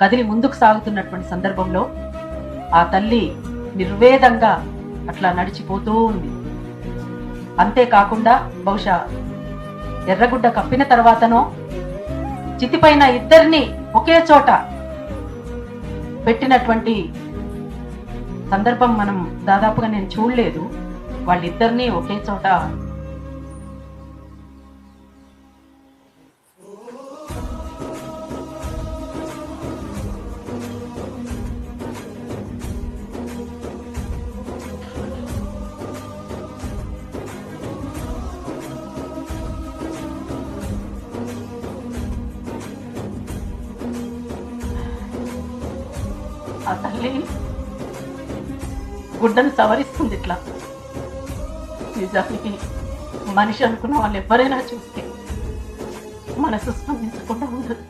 కదిలి ముందుకు సాగుతున్నటువంటి సందర్భంలో ఆ తల్లి నిర్వేదంగా అట్లా నడిచిపోతూ ఉంది. అంతేకాకుండా బహుశా ఎర్రగుడ్డ కప్పిన తర్వాతనో చితిపైన ఇద్దరిని ఒకే చోట పెట్టినటువంటి సందర్భం మనం దాదాపుగా నేను చూడలేదు. వాళ్ళిద్దరినీ ఒకే చోట ఆ తల్లి గుడ్డను సవరిస్తుంది ఇట్లా. నిజానికి మనిషి అనుకున్న వాళ్ళు ఎవరైనా చూస్తే మనసు స్పందించకుండా ఉండదు.